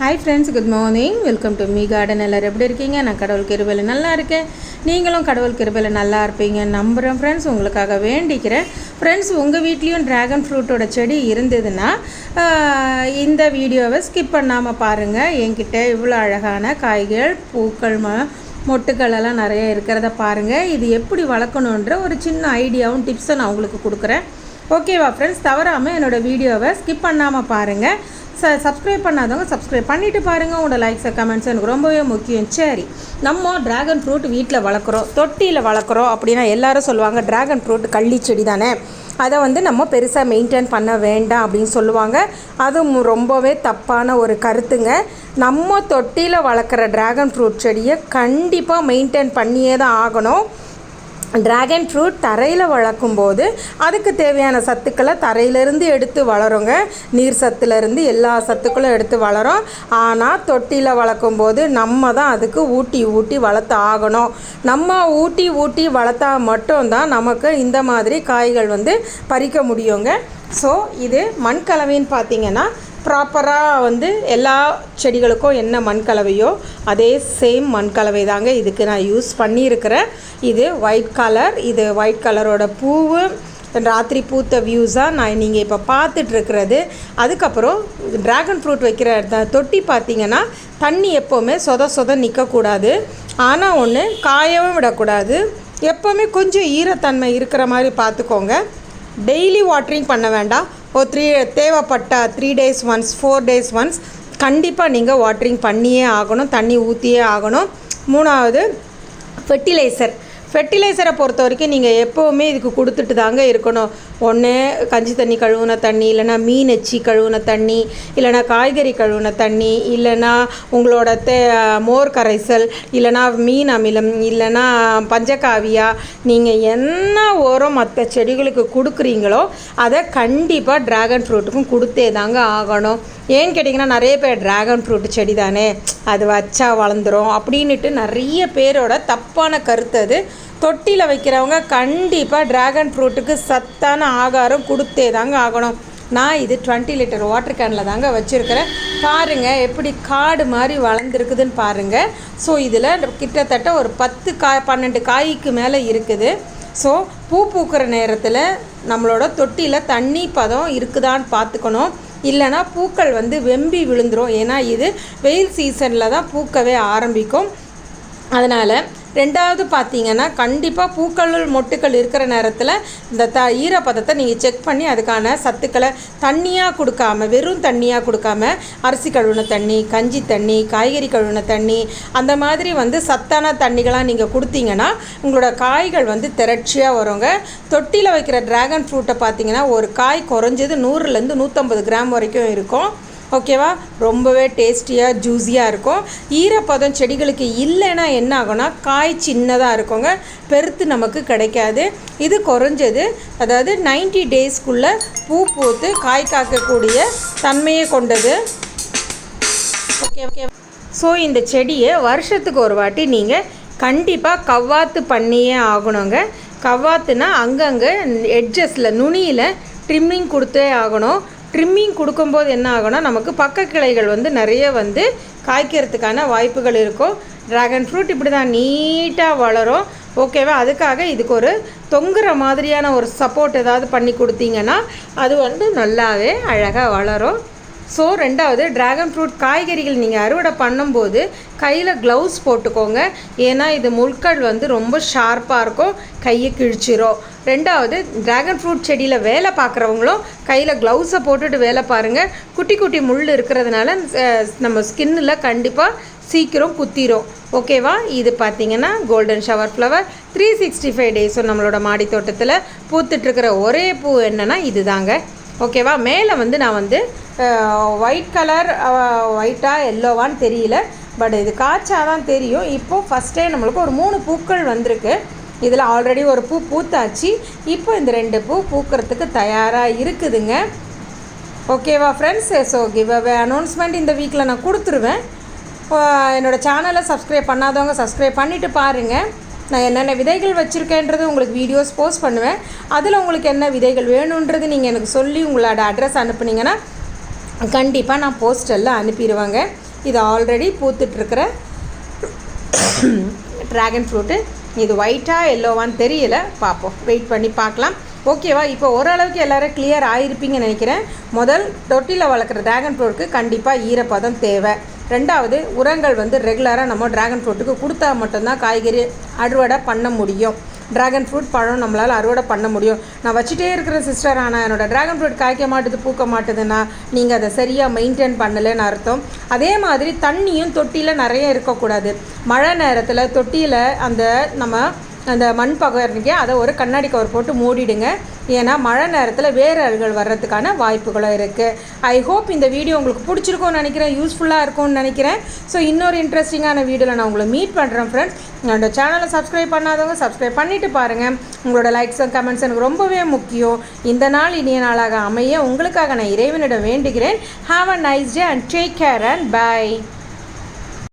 Hi friends good morning welcome to me garden எல்லோரும் எப்படி இருக்கீங்க? நான் கடவுள் கிருபையில் நல்லா இருக்கேன். நீங்களும் கடவுள் கிருபையில் நல்லா இருப்பீங்க. நம்புகிறேன் ஃப்ரெண்ட்ஸ் உங்களுக்காக வேண்டிக்கிறேன். ஃப்ரெண்ட்ஸ் உங்கள் வீட்லேயும் ட்ராகன் ஃப்ரூட்டோட செடி இருந்ததுன்னா இந்த வீடியோவை ஸ்கிப் பண்ணாமல் பாருங்கள் என்கிட்ட இவ்வளோ அழகான காய்கள் பூக்கள் ம மொட்டுக்கள் எல்லாம் நிறைய இருக்கிறத பாருங்கள் இது எப்படி வளர்க்கணுன்ற ஒரு சின்ன ஐடியாவும் டிப்ஸும் நான் உங்களுக்கு கொடுக்குறேன். ஓகேவா ஃப்ரெண்ட்ஸ் தவறாமல் என்னோடய வீடியோவை ஸ்கிப் பண்ணாமல் பாருங்கள் ச சப்ஸ்கிரைப் பண்ணாதவங்க சப்ஸ்கிரைப் பண்ணிவிட்டு பாருங்கள் உங்களோட லைக்ஸை கமெண்ட்ஸ் எனக்கு ரொம்பவே முக்கியம். சரி நம்ம ட்ராகன் ஃப்ரூட் வீட்டில் வளர்க்குறோம் தொட்டியில் வளர்க்குறோம் அப்படின்னா எல்லாரும் சொல்லுவாங்க ட்ராகன் ஃப்ரூட் கள்ளி செடி தானே. அதை வந்து நம்ம பெருசாக மெயின்டைன் பண்ண வேண்டாம் அப்படின்னு சொல்லுவாங்க. அதுவும் ரொம்பவே தப்பான ஒரு கருத்துங்க. நம்ம தொட்டியில் வளர்க்குற ட்ராகன் ஃப்ரூட் செடியை கண்டிப்பாக மெயின்டைன் பண்ணியே தான் ஆகணும். டிராகன் ஃப்ரூட் தரையில் வளர்க்கும் போது அதுக்கு தேவையான சத்துக்களை தரையிலேருந்து எடுத்து வளருங்க. நீர் சத்துலேருந்து எல்லா சத்துக்களும் எடுத்து வளரும். ஆனால் தொட்டியில் வளர்க்கும் போது நம்ம தான் அதுக்கு ஊட்டி ஊட்டி வளர்த்து ஆகணும். நம்ம ஊட்டி ஊட்டி வளர்த்தா மட்டும்தான் நமக்கு இந்த மாதிரி காய்கள் வந்து பறிக்க முடியுங்க. ஸோ இது மண் கலவைன்னு பார்த்தீங்கன்னா ப்ராப்பராக வந்து எல்லா செடிகளுக்கும் என்ன மண் கலவையோ அதே சேம் மண் கலவை தாங்க இதுக்கு நான் யூஸ் பண்ணியிருக்கிறேன். இது ஒயிட் கலர் இது ஒயிட் கலரோட பூவு ராத்திரி பூத்த வியூஸாக நான் நீங்கள் இப்போ பார்த்துட்ருக்கிறது. அதுக்கப்புறம் ட்ராகன் ஃப்ரூட் வைக்கிற தொட்டி பார்த்தீங்கன்னா தண்ணி எப்போவுமே சொத சொத நிற்கக்கூடாது ஆனால் ஒன்று காயவும் விடக்கூடாது. எப்போவுமே கொஞ்சம் ஈரத்தன்மை இருக்கிற மாதிரி பார்த்துக்கோங்க. டெய்லி வாட்ரிங் பண்ண வேண்டாம். ஒரு த்ரீ தேவைப்பட்டா three days once four days once கண்டிப்பாக நீங்கள் வாட்ரிங் பண்ணியே ஆகணும் தண்ணி ஊற்றியே ஆகணும். மூணாவது ஃபெர்டிலைசர் ஃபெர்டிலைசரை பொறுத்த வரைக்கும் நீங்கள் எப்போவுமே இதுக்கு கொடுத்துட்டு தாங்க இருக்கணும். ஒன்று கஞ்சி தண்ணி கழுவுன தண்ணி இல்லைன்னா மீன் எச்சி கழுவுன தண்ணி இல்லைன்னா காய்கறி கழுவுன தண்ணி இல்லைன்னா உங்களோட தே மோர் கரைசல் இல்லைன்னா மீன் அமிலம் இல்லைன்னா பஞ்சகாவியா நீங்கள் என்ன உரம் மற்ற செடிகளுக்கு கொடுக்குறீங்களோ அதை கண்டிப்பாக ட்ராகன் ஃப்ரூட்டுக்கும் கொடுத்தே தாங்க ஆகணும். ஏன்னு கேட்டிங்கன்னா நிறைய பேர் ட்ராகன் ஃப்ரூட் செடி தானே அது வச்சா வளர்ந்துரும் அப்படின்னுட்டு நிறைய பேரோட தப்பான கருத்து அது. தொட்டியில் வைக்கிறவங்க கண்டிப்பாக ட்ராகன் ஃப்ரூட்டுக்கு சத்தான ஆகாரம் கொடுத்தே தாங்க ஆகணும். நான் இது 20 லிட்டர் வாட்டர் கேனில் தாங்க வச்சுருக்கிறேன். பாருங்கள் எப்படி காடு மாதிரி வளர்ந்துருக்குதுன்னு பாருங்கள் ஸோ இதில் கிட்டத்தட்ட ஒரு பத்து காய் பன்னெண்டு காய்க்கு மேலே இருக்குது. ஸோ பூ பூக்கிற நேரத்தில் நம்மளோட தொட்டியில் தண்ணி பதம் இருக்குதான்னு பார்த்துக்கணும். இல்லைன்னா பூக்கள் வந்து வெம்பி விழுந்துரும். ஏன்னா இது வெயில் சீசனில் தான் பூக்கவே ஆரம்பிக்கும். அதனால் ரெண்டாவது பார்த்தீங்கன்னா கண்டிப்பாக பூக்கள் மொட்டுக்கள் இருக்கிற நேரத்தில் இந்த த ஈரப்பதத்தை நீங்கள் செக் பண்ணி அதுக்கான சத்துக்களை தண்ணியாக கொடுக்காம வெறும் தண்ணியாக கொடுக்காம அரிசி கழுவுன தண்ணி கஞ்சி தண்ணி காய்கறி கழுவுன தண்ணி அந்த மாதிரி வந்து சத்தான தண்ணிகளாக நீங்கள் கொடுத்தீங்கன்னா உங்களோட காய்கள் வந்து திரட்சியாக வருங்க. தொட்டியில் வைக்கிற ட்ராகன் ஃப்ரூட்டை பார்த்தீங்கன்னா ஒரு காய் குறைஞ்சது நூறுலேருந்து நூற்றம்பது கிராம் வரைக்கும் இருக்கும். ஓகேவா? ரொம்பவே டேஸ்டியாக ஜூஸியாக இருக்கும். ஈரப்பதம் செடிகளுக்கு இல்லைன்னா என்ன ஆகும்னா காய் சின்னதாக இருக்குங்க. பெருத்து நமக்கு கிடைக்காது. இது குறைஞ்சது. அதாவது 90 டேஸ்க்குள்ளே பூ பூத்து காய் காக்கக்கூடிய தன்மையை கொண்டது. Okay okay. ஸோ இந்த செடியை வருஷத்துக்கு ஒரு வாட்டி நீங்கள் கண்டிப்பாக கவ்வாத்து பண்ணியே ஆகணுங்க. கவ்வாத்துனா அங்கங்கே எட்ஜஸில் நுனியில் ட்ரிம்மிங் கொடுத்தே ஆகணும். ட்ரிம்மிங் கொடுக்கும்போது என்ன ஆகும்னா நமக்கு பக்க கிளைகள் வந்து நிறைய வந்து காய்க்கிறதுக்கான வாய்ப்புகள் இருக்கும். ட்ராகன் ஃப்ரூட் இப்படி தான் நீட்டாக வளரும் ஓகேவா அதுக்காக இதுக்கு ஒரு தொங்குற மாதிரியான ஒரு சப்போர்ட் ஏதாவது பண்ணி கொடுத்தீங்கன்னா அது வந்து நல்லாவே அழகாக வளரும். ஸோ ரெண்டாவது ட்ராகன் ஃப்ரூட் காய்கறிகள் நீங்கள் அறுவடை பண்ணும்போது கையில் க்ளவுஸ் போட்டுக்கோங்க. ஏன்னா இது முட்கள் வந்து ரொம்ப ஷார்ப்பாக இருக்கும். கையை கிழிச்சிரும். ரெண்டாவது ட்ராகன் ஃப்ரூட் செடியில் வேலை பார்க்குறவங்களும் கையில் க்ளவுஸை போட்டுட்டு வேலை பாருங்கள் குட்டி குட்டி முள் இருக்கிறதுனால நம்ம ஸ்கின்னில் கண்டிப்பாக சீக்கிரம் குத்திரும். ஓகேவா இது பார்த்தீங்கன்னா golden shower flower three sixty five டேஸும் நம்மளோட மாடி தோட்டத்தில் பூத்துட்ருக்கிற ஒரே பூ என்னன்னா இதுதாங்க. ஓகேவா மேலே வந்து நான் வந்து ஒயிட் கலர் ஒயிட்டா எல்லோவான்னு தெரியல. பட் இது காய்ச்சா தான் தெரியும் இப்போது ஃபஸ்ட்டே நம்மளுக்கு ஒரு மூணு பூக்கள் வந்திருக்கு. இதில் ஆல்ரெடி ஒரு பூ பூத்தாச்சு. இப்போ இந்த ரெண்டு பூ பூக்கிறதுக்கு தயாராக இருக்குதுங்க. ஓகேவா friends so give away announcement இந்த வீக்கில் நான் கொடுத்துருவேன். என்னோடய என்னோட சேனலை சப்ஸ்கிரைப் பண்ணாதவங்க சப்ஸ்கிரைப் பண்ணிவிட்டு பாருங்கள் நான் என்னென்ன விதைகள் வச்சுருக்கேன்றது உங்களுக்கு வீடியோஸ் போஸ்ட் பண்ணுவேன். அதில் உங்களுக்கு என்ன விதைகள் வேணுன்றது நீங்கள் எனக்கு சொல்லி உங்களோட அட்ரஸ் அனுப்புனீங்கன்னா கண்டிப்பாக நான் போஸ்டெல்லாம் அனுப்பிடுவாங்க. இது ஆல்ரெடி பூத்துட்ருக்கிற ட்ராகன் ஃப்ரூட்டு இது ஒயிட்டாக எல்லோவான்னு தெரியல. பார்ப்போம். வெயிட் பண்ணி பார்க்கலாம். ஓகேவா இப்போ ஓரளவுக்கு எல்லோரும் கிளியர் ஆகிருப்பீங்கன்னு நினைக்கிறேன். முதல் தொட்டியில் வளர்க்குற ட்ராகன் ஃப்ரூட்டுக்கு கண்டிப்பாக ஈரப்பதம் தேவை. ரெண்டாவது உரங்கள் வந்து ரெகுலராக நம்ம ட்ராகன் ஃப்ரூட்டுக்கு கொடுத்தா மட்டும்தான் காய்கறி அறுவடை பண்ண முடியும். ட்ராகன் ஃப்ரூட் பழம் நம்மளால் அறுவடை பண்ண முடியும். நான் வச்சுட்டே இருக்கிற சிஸ்டர் ஆனால் என்னோடய ட்ராகன் ஃப்ரூட் காய்க்க மாட்டுது பூக்க மாட்டுதுன்னா நீங்கள் அதை சரியாக மெயின்டைன் பண்ணலைன்னு அர்த்தம். அதே மாதிரி தண்ணியும் தொட்டியில் நிறைய இருக்கக்கூடாது. மழை நேரத்தில் தொட்டியில் அந்த நம்ம அந்த மண் பகர்னிக்க அதை ஒரு கண்ணாடி கவர் போட்டு மூடிடுங்க. ஏன்னா மழை நேரத்தில் வேறு வர்றதுக்கான வாய்ப்புகளும் இருக்குது ஐ ஹோப் இந்த வீடியோ உங்களுக்கு பிடிச்சிருக்கும்னு நினைக்கிறேன் யூஸ்ஃபுல்லாக இருக்கும்னு நினைக்கிறேன். ஸோ இன்னொரு இன்ட்ரெஸ்டிங்கான வீடியோவில் நான் உங்களை மீட் பண்ணுறேன் ஃப்ரெண்ட்ஸ் என்னோட சேனலை சப்ஸ்கிரைப் பண்ணாதவங்க சப்ஸ்கிரைப் பண்ணிவிட்டு பாருங்கள் உங்களோட லைக்ஸ் அண்ட் கமெண்ட்ஸ் எனக்கு ரொம்பவே முக்கியம். இந்த நாள் இனிய நாளாக அமைய உங்களுக்காக நான் இறைவனிடம் வேண்டுகிறேன். Have a nice day and take care and bye